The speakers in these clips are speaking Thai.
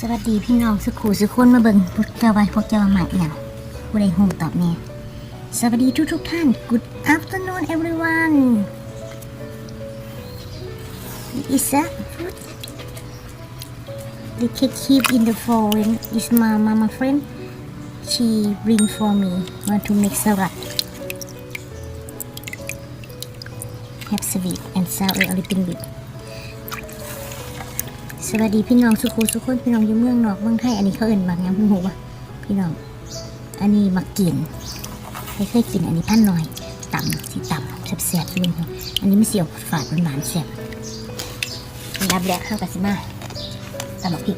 สวัสดีพี่น้องสุขูสุขคนมาเบิ่งพวกเจ้าไว้พวกเจ้ามาใหม่อย่างผู้ใดหูตอบเนี่ยสวัสดีทุกทุกท่าน Good afternoon everyone Is that food? The cake keep in the phone is my mama friend she bring for me want to make salad have sweet and sour a little bit วัสดีพี่น้องสุขุสุขคนพี่น้องอยู่เมืองนอกเมืองไทยอันนี้เขาเอิ่นบางอย่างเพิ่งหูวะพี่น้อง อันนี้มักกินใครเคยกินอันนี้พันหน่อยต่ำสิต่ำแสบๆพี่น้องอันนี้ไม่เสียวฝาดหวานๆแสบรับแรกเข้ากับสิมาตำบักพริก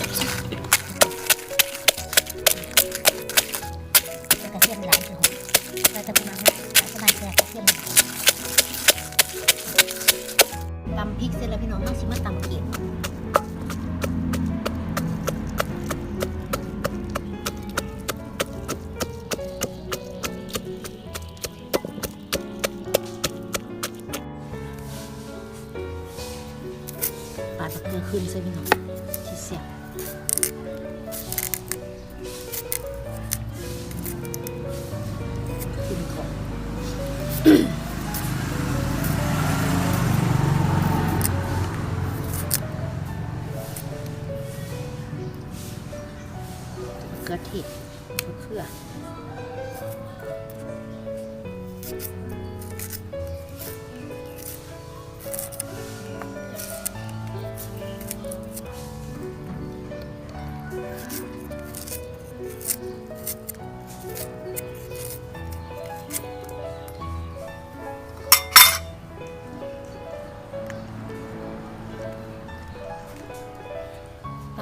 ดมะเขือขึ้นใส่พี่น้องที่เสียบขึ้นก่อนมะเขือเทศมเขือ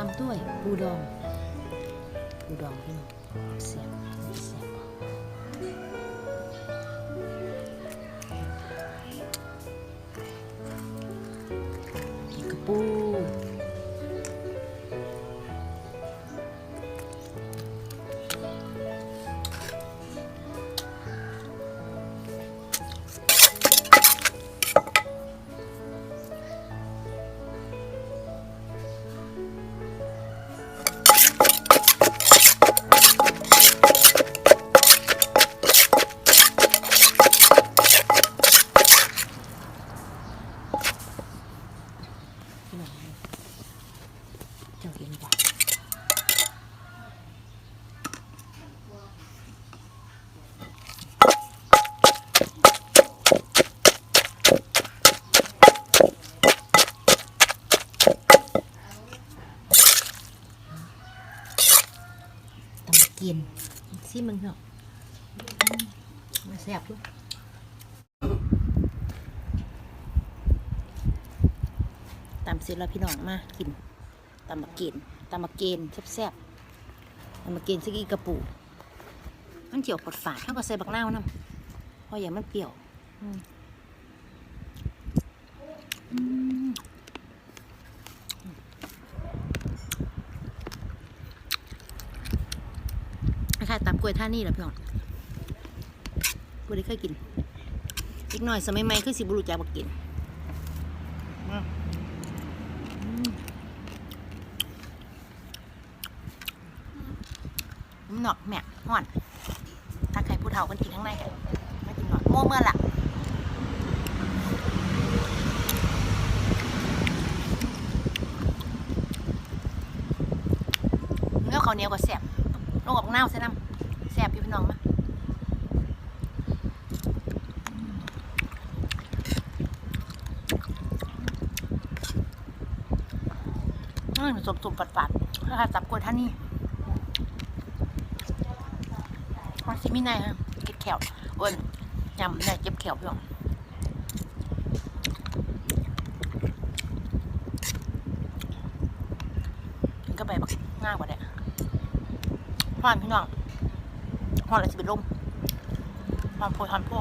ามด้วยปูดองปูดองพี่น้องเสียบเสียบ กินซิมึงเนาะมาแซ่บลูกตำเสร็จแล้วพี่น้องมากินตำมะเกนตำมะเกนแซ่บๆตำมะเกนซิกีกระปูมันเกี่ยวปดฝาดเท่ากับใส่บักนาวน้ำเพราะอย่างมันเปรี้ยว อืมอืมคล้ายๆตำกล้วยท่านี่แหละพี่น้องกูได้เคยกินอีกหน่อยสมัยใหม่คือสิบุรุษจากบักกินน้ำหนอกแม่ห่อน ถ้าใครผู้เฒ่ากันกินข้างในกันไม่กินหนอกโม่เมื่อละเนื้อข้าวเหนียวก็แซ่บลงกับน้าวใส่น้ำแซ่บพี่พี่ น้องมาอืมสมสมปัดปัดๆถ้าจับกวนท่านนี่มันสิมีในฮะเก็บแขวอ้นยำในเก็บแขวพี่น้องก็ไปบักง่ายกว่าเด้หวานพี่น้อง หวานอะไรสิเป็นลมหวานโพยหวานโพ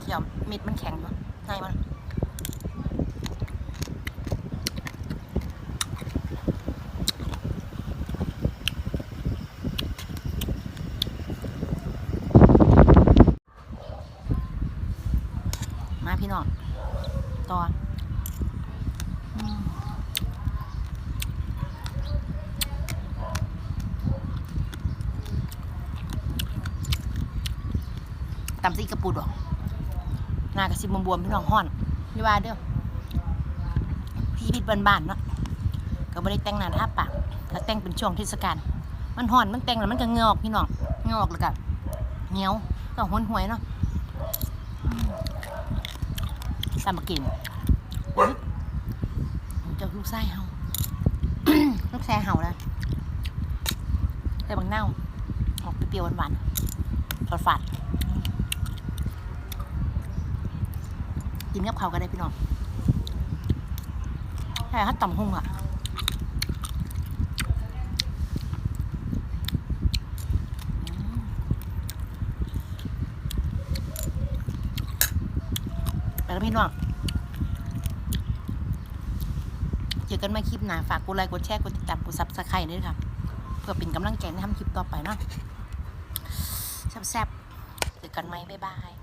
เขียวมิดมันแข็งอยู่ในมันมาพี่น้องต่ออืม ตำซีกระปูดอกหน้ากระซิบบวมๆพี่น้องห้อนนี่ว่าเด้อพี่พิษบ้านๆเนาะก็ไม่ได้แต่งหน้าทาปากก็แต่งเป็นช่วงเทศกาลมันห่อนมันแต่งแล้วมันก็เงออกพี่น้องเงออกแล้วก็เหนียวต้องห้นหวยเนาะตามมากินอุ๊ยเจ้าลูกไส้เฮาลูกแซ่เห่าแล้วแต่บางเน่าออกเปรี้ยวๆหวานๆฝาดฝาดๆ กินกับเขาวก็ได้พี่น้องใช่เขาต่ำหุ่งอะไปแล้วพี่น้องเจอกันใหม่คลิปหน้าฝากกดไลค์กดแชร์กดติดตามกดซับสไครต์ด้วยค่ะ เพื่อเป็นกำลังใจในทำคลิปต่อไปเนาะแซ่บๆเจอกันไหมบ๊ายบาย